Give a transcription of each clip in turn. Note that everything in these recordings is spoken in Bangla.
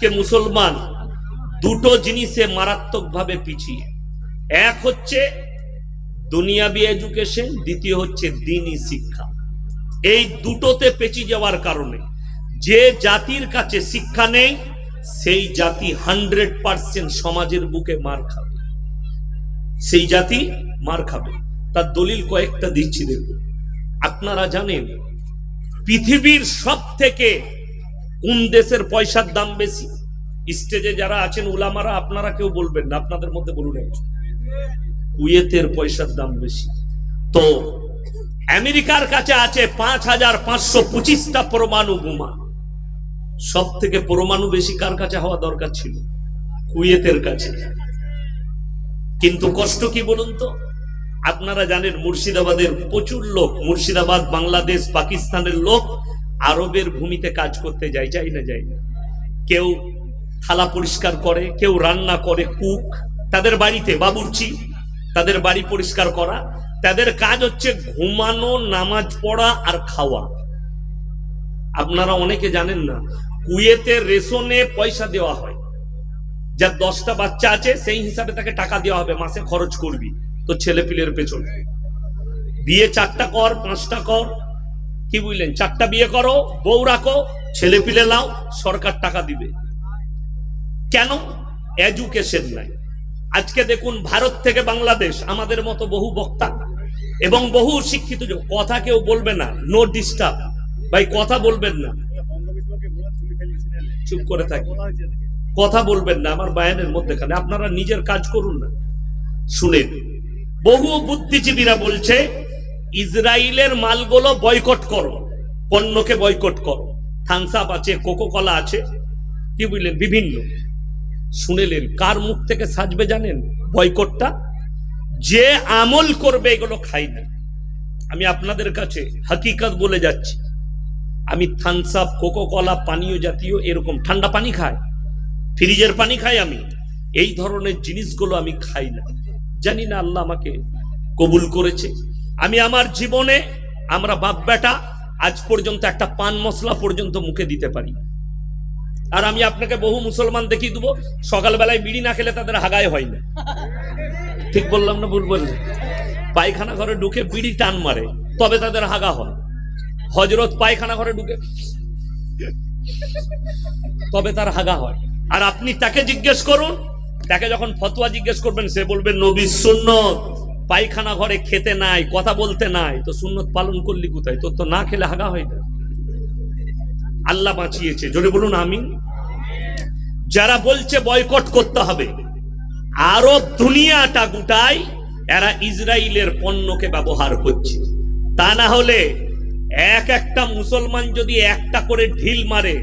কে মুসলমান দুটো জিনিসে মারাত্মকভাবে পিছিয়ে। এক হচ্ছে দুনিয়াবি এডুকেশন, দ্বিতীয় হচ্ছে দিনই শিক্ষা। এই দুটোতে পেঁচিয়ে যাওয়ার কারণে যে জাতির কাছে শিক্ষা নেই, সেই জাতি হান্ড্রেড পার্সেন্ট সমাজের বুকে মার খাবে। সেই জাতি মার খাবে। তার দলিল কয়েকটা দিচ্ছি দেখুন। আপনারা জানেন, পৃথিবীর সব থেকে কোন দেশের পয়সার দাম বেশি? স্টেজে যারা আছেন উলামারা, আপনারা কেউ বলবেন না, আপনাদের মধ্যে বলুন কুয়েতের পয়সার দাম বেশি। তো আমেরিকার কাছে আছে পাঁচ হাজার পাঁচশো পঁচিশটা পরমাণু বোমা। সব থেকে পরমাণু বেশি কার কাছে হওয়া দরকার ছিল? কুয়েতের কাছে। কিন্তু কষ্ট কি বলুন তো? আপনারা জানেন মুর্শিদাবাদের প্রচুর লোক, মুর্শিদাবাদ, বাংলাদেশ, পাকিস্তানের লোক আরবের ভূমিতে কাজ করতে যায় যাই না যাই না। কেউ থালা পরিষ্কার করে, কেউ রান্না করে, কুক। তাদের বাড়িতে বাবুর্চি। তাদের বাড়ি পরিষ্কার করা। তাদের কাজ হচ্ছে ঘুমানো, নামাজ পড়া আর খাওয়া। আপনারা অনেকে জানেন না, কুয়েতে রেশনে পয়সা দেওয়া হয়। যার দশটা বাচ্চা আছে, সেই হিসাবে তাকে টাকা দেওয়া হবে, মাসে খরচ করবি। তো ছেলে পিলের পেছনে। বিয়ে চারটা কর, পাঁচটা কর কি বুঝলেন? চারটা বিয়ে করো, বউ রাখো, ছেলে পিলে লাও সরকার টাকা দিবে। কেন? এডুকেশন নাই। আজকে দেখুন, ভারত থেকে বাংলাদেশ আমাদের মতো বহু বক্তা এবং বহু শিক্ষিত কথা কেউ বলবে না নো ডিস্টার্ব ভাই, কথা বলবেন না। চুপ করে থাকি। কথা বলবেন না, আমার বায়ানের মধ্যেখানে। আপনারা নিজের কাজ করুন না। শুনেন, বহু বুদ্ধিজীবীরা বলছে ইসরায়েলের মালগুলো বয়কট করো, পণ্যকে বয়কট করো। থামস আপ আছে কোকো কলা আছে, কি বুঝলেন? বিভিন্ন। শুনেলেন, কার মুখ থেকে সাজবে জানেন? বয়কটটা? যে আমল করবে এগুলো খাই না। আমি আপনাদের কাছে হাকিকত বলে যাচ্ছি। আমি থামস আপ কোকো কলা পানীয় জাতীয় এরকম ঠান্ডা পানি খাই। ফ্রিজের পানি খাই আমি। এই ধরনের জিনিসগুলো আমি খাই না। জানি না আল্লাহ আমাকে কবুল করেছে। আমি আমার জীবনে আমরা বাপ বেটা আজ পর্যন্ত একটা পান মশলা পর্যন্ত মুখে দিতে পারি। আর আমি আপনাকে বহু মুসলমান দেখিয়ে দেবো, সকালবেলায় বিড়ি না খেলে তাদের হাগায় হয় না। ঠিক বললাম না ভুল পায়খানা ঘরে ঢুকে বিড়ি টান মারে, তবে তাদের হাগা হয়। হজরত পায়খানা ঘরে ঢুকে তবে তার হাগা হয়। আর আপনি তাকে জিজ্ঞেস করুন, তাকে যখন ফতোয়া জিজ্ঞেস করবেন, সে বলবে, নবী সুন্নত। পায়খানা ঘরে খেতে নাই, কথা বলতে নাই, তো সুন্নত পালন করলি কোথায়? তোর তো না খেলে হাগা হয় না। আল্লাহ বাঁচিয়েছে। জোরে বলুন আমি যারা বলছে বয়কট করতে হবে আরব দুনিয়াটা গুটাই এরা ইসরায়েলের পণ্যকে ব্যবহার করছে। তা না হলে এক একটা মুসলমান যদি একটা করে ঢিল মারে,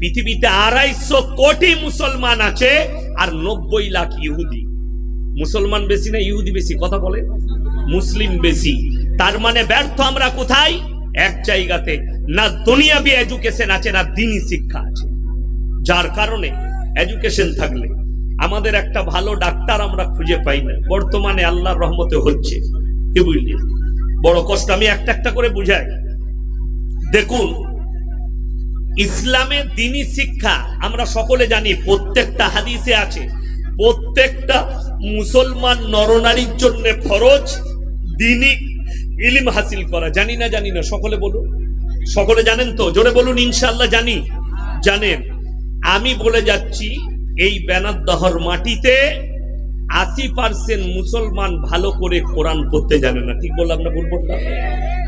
পৃথিবীতে আড়াইশো কোটি মুসলমান আছে আর নব্বই লাখ ইহুদি। মুসলমান বেশি না ইহুদি বেশি? কথা বলে। মুসলিম বেশি। তার মানে ব্যর্থ আমরা কোথায়? এক জায়গাতে। না দুনিয়াবি এডুকেশন আছে, না দিনই শিক্ষা আছে। যার কারণে এডুকেশন থাকলে আমাদের একটা ভালো ডাক্তার আমরা খুঁজে পাই না। বর্তমানে আল্লাহর রহমতে হচ্ছে। কি বুঝলি? বড় কষ্ট, আমি একটা একটা করে বুঝাই। দেখুন ইসলামের দিনই শিক্ষা, আমরা সকলে জানি প্রত্যেকটা হাদিসে আছে। প্রত্যেকটা মুসলমান নরনারীর জন্য ফরজ, দিনই ইলিম হাসিল করা। জানি না জানি না, সকলে বলুন। সকলে জানেন তো? জোরে বলুন ইনশাল্লাহ জানি। জানেন। আমি বলে যাচ্ছি, এই ব্যানারদহর মাটিতে আশি পার্সেন্ট মুসলমান ভালো করে কোরআন পড়তে জানে না। ঠিক বললাম না ভুল বললাম?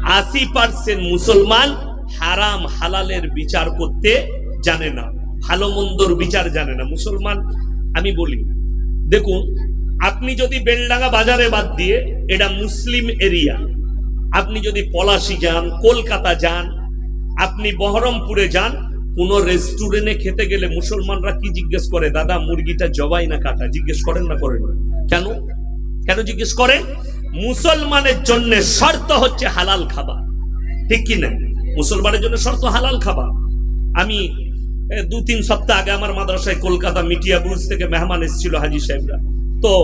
আশি পার্সেন্ট মুসলমান হারাম, হালালের বিচার করতে জানে না। ভালো মন্দর বিচার জানে না। মুসলমান, আমি বলি, দেখুন আপনি যদি বেলডাঙ্গা বাজারে বাদ দিয়ে এটা মুসলিম এরিয়া, আপনি যদি পলাশি যান, কলকাতা যান, আপনি বহরমপুরে যান, কোন রেস্টুরেন্টে খেতে গেলে মুসলমানরা কি জিজ্ঞেস করে? দাদা, মুরগিটা জবাই না কাটা? জিজ্ঞেস করেন না করেন? না কেন? কেন জিজ্ঞেস করেন? মুসলমানের জন্য শর্ত হচ্ছে হালাল খাবার। ঠিক কি না? মুসলমানের জন্য শর্ত হালাল খাবার। আমি দু তিন সপ্তাহ আগে আমার মাদ্রাসায় কলকাতা মিটিয়া ব্রুজ থেকে মেহমান এসেছিল হাজি সাহেবরা। তো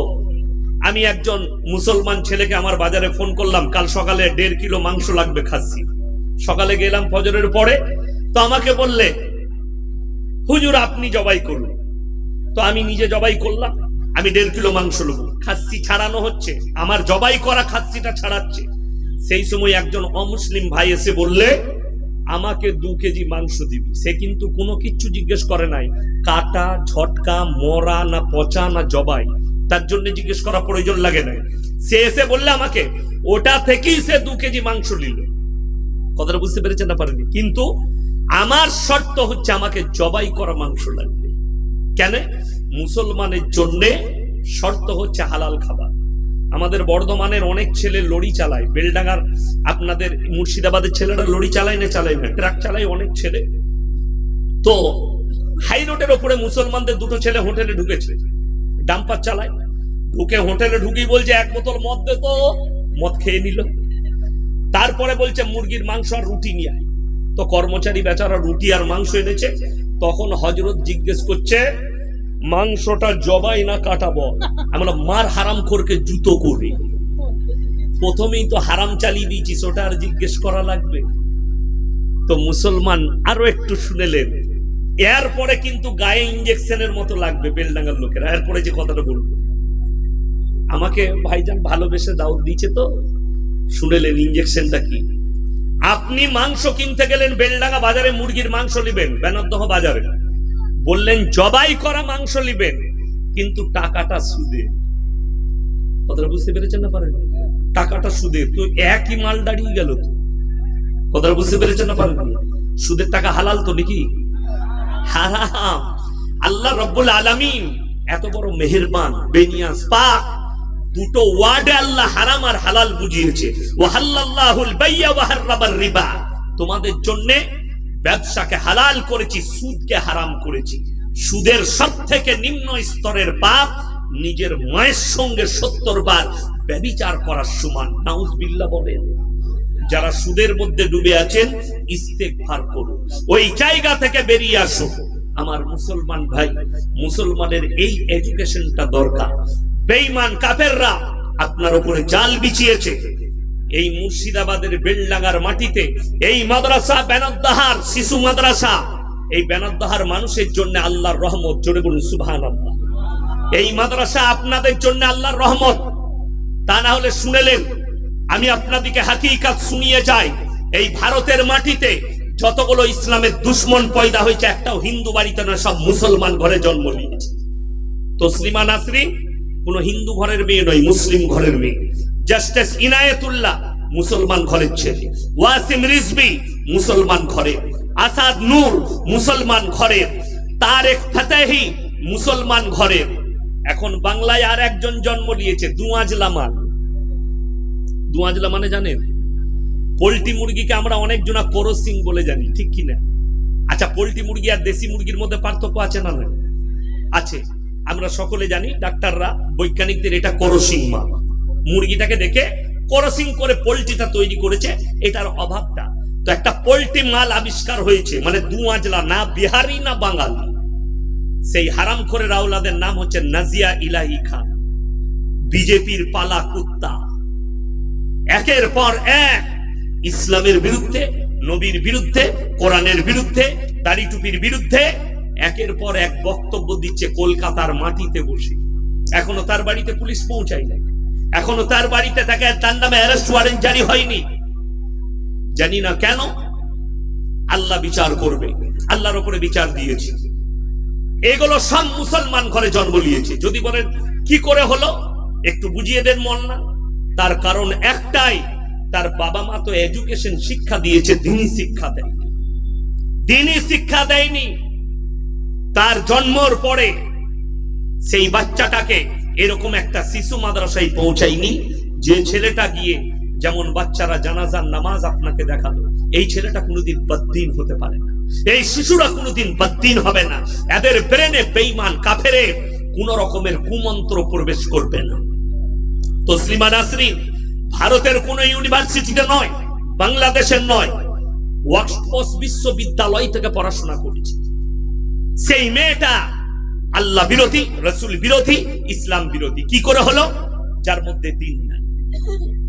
আমি একজন মুসলমান ছেলেকে আমার বাজারে ফোন করলাম, কাল সকালে দেড় কিলো মাংস লাগবে খাসি সকালে গেলাম ফজরের পরে, তো আমাকে বললে, হুজুর, আপনি জবাই করুন। তো আমি নিজে জবাই করলাম, আমি দেড় কিলো মাংস নেব। খাসি ছাড়ানো হচ্ছে, আমার জবাই করা খাসিটা ছাড়াচ্ছে। সেই সময় একজন অমুসলিম ভাই এসে বললে, আমাকে দু কেজি মাংস দিবি। সে কিন্তু কোনো কিচ্ছু জিজ্ঞেস করে নাই, কাটা, ঝটকা, মরা, না পচা, না জবাই। তার জন্য জিজ্ঞেস করা প্রয়োজন লাগে না। সে এসে বললে আমাকে, ওটা থেকেই সে দু কেজি মাংস নিল। কথাটা বুঝতে পেরেছেন না পারেনি কিন্তু আমার শর্ত হচ্ছে আমাকে জবাই করা মাংস লাগবে। কেন? মুসলমানের জন্য শর্ত হচ্ছে হালাল খাবার। আমাদের বর্ধমানের অনেক ছেলে লড়ি চালায়। বেলডাঙ্গার আপনাদের মুর্শিদাবাদের ছেলেরা লড়ি চালায় না চালায় না? ট্রাক চালায় অনেক ছেলে। তো হাই রোডের ওপরে মুসলমানদের দুটো ছেলে হোটেলে ঢুকেছে। ডাম্পার চালায়। ঢুকে হোটেলে ঢুকি বলছে, এক বোতল মদ দে তো। মদ খেয়ে নিল। তারপরে বলছে, মুরগির মাংস আর রুটি নিয়ে আয়। তো কর্মচারী বেচারা রুটি আর মাংস এনেছে। তখন হজরত জিজ্ঞেস করছে, মাংসটা জবাই না কাটাবো আমরা মার হারাম করকে জুতো করে। প্রথমেই তো হারাম চালিয়ে দিয়েছিস, ওটা আর জিজ্ঞেস করা লাগবে। তো মুসলমান আরও একটু শুনেলেন এরপরে কিন্তু গায়ে ইঞ্জেকশনের মতো লাগবে বেলডাঙ্গার লোকেরা। এরপরে যে কথাটা বলব। আমাকে ভাইজান ভালোবেসে দাওয়াত দিয়েছে তো, শুনেলেন ইঞ্জেকশনটা কি? আপনি মাংস কিনতে গেলেন বেলডাঙ্গা বাজারে, মুরগির মাংস নিবেন বেনদহ বাজারে। বললেন, জবাই করা মাংস নিবেন, কিন্তু টাকাটা সুদে। কথাটা বুঝতে পেরেছেন না পারেন? টাকাটা সুদে। তো একই মাল দাঁড়িয়ে গেল তো। কথাটা বুঝতে পেরেছেন না পারেন? সুদের টাকা হালাল তো নাকি? হারাম। আল্লাহ রব্বুল আলামিন এত বড় বেনিয়াস পাক, দুটো ওয়ার্ডে আল্লাহ হারাম আর হালাল বুঝিয়েছে। বাইয়া রিবা। তোমাদের জন্য ব্যবসাকে হালাল করেছি, সুদকে হারাম করেছি। সুদের সব থেকে নিম্ন স্তরের পাপ, নিজের মায়ের সঙ্গে সত্তর বার ব্যবিচার করার সমান। নাউজবিল্লাহ বলেন। যারা সুদের মধ্যে ডুবে আছেন ইস্তেকভার করুন। ওই জায়গা থেকে বেরিয়ে আসো আমার মুসলমান ভাই, মুসলমানের এই এডুকেশনটা দরকার। বেঈমান কাফেররা আপনার উপরে জাল বিছিয়েছে। এই মুর্শিদাবাদের বেলডাঙ্গার মাটিতে, এই মাদ্রাসা বেনাদ্দাহার, শিশু মাদ্রাসা, এই বেনাদ্দাহার মানুষের জন্য আল্লাহর রহমত, জোরে বলুন সুবহান আল্লাহ এই মাদ্রাসা আপনাদের জন্য আল্লাহর রহমত। তা না হলে শুনেলেন আমি আপনাদেরকে হাকিকাত শুনিয়ে যাই। এই ভারতের মাটিতে যতগুলো ইসলামের দুশ্মন পয়দা হয়েছে, একটাও হিন্দু বাড়িতে না সব মুসলমান ঘরে জন্ম নিয়েছে। তো তসলিমা নাসরিন, কোন হিন্দু ঘরের মেয়ে নয়, মুসলিম ঘরের মেয়ে। জাস্টিস ইনায়েতুল্লাহ মুসলমান ঘরের ছেলে। ওয়াসিম রিজবি মুসলমান ঘরে। আসাদ নূর মুসলমান ঘরের। তারেক ফাতেহি মুসলমান ঘরের। এখন বাংলায় আর একজন জন্ম নিয়েছে, দুয়াজলা মান দুয়াজলা মানে জানেন? পোল্ট্রি মুরগিকে আমরা অনেক জনা করসিং বলে জানি, ঠিক কি না? আচ্ছা পোল্ট্রি মুরগি আর দেশি মুরগির মধ্যে পার্থক্য আছে না না আছে। আমরা সকলে জানি, ডাক্তাররা, বৈজ্ঞানিকদের এটা করসিং মা মুরগিটাকে দেখে করসিং করে পোল্ট্রিটা তৈরি করেছে, এটার অভাবটা। তো একটা পোল্ট্রি মাল আবিষ্কার হয়েছে মানে দুয়াজলা না বিহারি, না বাঙালি। সেই হারাম করে নাম হচ্ছে নাজিয়া ইলাহি খান। বিজেপির পালা কুত্তা। একের পর এক। ইসলামের বিরুদ্ধে, নবীর বিরুদ্ধে, কোরআনের বিরুদ্ধে, দাড়ি টুপির বিরুদ্ধে একের পর এক বক্তব্য দিচ্ছে কলকাতার মাটিতে বসে। এখনও তার বাড়িতে পুলিশ পৌঁছায় নাই। এখনও তার বাড়িতে তাকে তার নামে অ্যারেস্ট ওয়ারেন্ট জারি হয়নি। জানি না কেন আল্লাহ বিচার করবে। আল্লাহর উপরে বিচার দিয়েছে। এগুলো সব মুসলমান ঘরে জন্ম নিয়েছে। যদি বলেন, কি করে হলো? একটু বুঝিয়ে দেন মন না তার কারণ একটাই, তার বাবা মা তো এডুকেশন শিক্ষা দিয়েছে, দিনই শিক্ষা দেয়। দিনই শিক্ষা দেয়নি। তার জন্মর পরে সেই বাচ্চাটাকে এরকম একটা শিশু মাদ্রাসায় পৌঁছায়নি, যে ছেলেটা গিয়ে যেমন বাচ্চারা জানাজার নামাজ আপনাকে দেখাল, এই ছেলেটা কোনোদিন বদ্দিন হতে পারে না। এই শিশুরা কোনোদিন বদ্দিন হবে না। এদের ব্রেনে বেইমান কাফেরে কোন রকমের কুমন্ত্র প্রবেশ করবে না। তসলিমা নাসরিন ভারতের কোন ইউনিভার্সিটিতে নয়, বাংলাদেশের নয় ওয়াক্সপোস বিশ্ববিদ্যালয় থেকে পড়াশোনা করেছে। সেই মেয়েটা আল্লাহ বিরোধী, রসুল বিরোধী, ইসলাম বিরোধী। কি করে হলো? যার মধ্যে দিন নাই।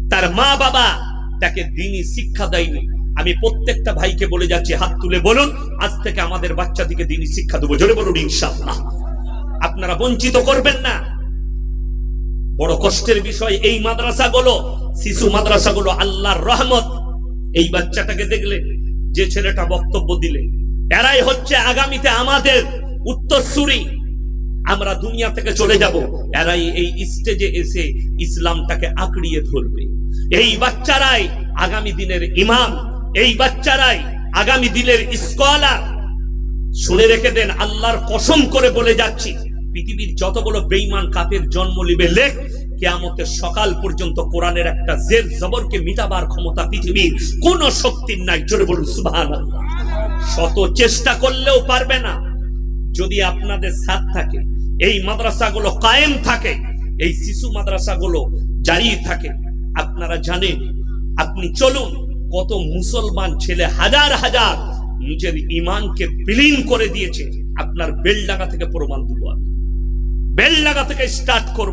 তার মা বাবা তাকে দিনই শিক্ষা দেয়নি। আমি প্রত্যেকটা ভাইকে বলে যাচ্ছি, হাত তুলে বলুন, আজ থেকে আমাদের বাচ্চাদিকে দিনই শিক্ষা দেবো। জোরে বলুন, ইনশাআল্লাহ। আপনারা বঞ্চিত করবেন না। বড় কষ্টের বিষয় এই মাদ্রাসাগুলো, শিশু মাদ্রাসাগুলো, আল্লাহর রহমত। এই বাচ্চাটাকে দেখলে, যে ছেলেটা বক্তব্য দিলে, এরাই হচ্ছে আগামীতে আমাদের উত্তরসূরি আমরা দুনিয়া থেকে চলে যাব। এরাই এই স্টেজে এসে ইসলামটাকে আঁকড়িয়ে ধরবে। এই বাচ্চারাই আগামী দিনের ইমাম। এই বাচ্চারাই আগামী দিনের স্কলার শুনে রেখে দেন, আল্লাহর কসম করে বলে যাচ্ছি পৃথিবীর যতগুলো বেইমান কাপের জন্ম নিবে, লেখ, কেয়ামতের সকাল পর্যন্ত কোরআনের একটা জের জবরকে মিটাবার ক্ষমতা পৃথিবীর কোন শক্তির নাই। জোরে বলুন, সুবহানাল্লাহ। শত চেষ্টা করলেও পারবে না। যদি আপনাদের সাথ থাকে, এই মাদ্রাসাগুলো কায়েম থাকে, এই শিশু মাদ্রাসাগুলো জারি থাকে, আপনারা জানেন, আপনি চলুন, কত মুসলমান ছেলে হাজার হাজার নিজের ইমানকে বিলীন করে দিয়েছে, আপনার বেলডাঙ্গা থেকে প্রমাণ দেবো আমি। বেলডাঙ্গা থেকে স্টার্ট করব।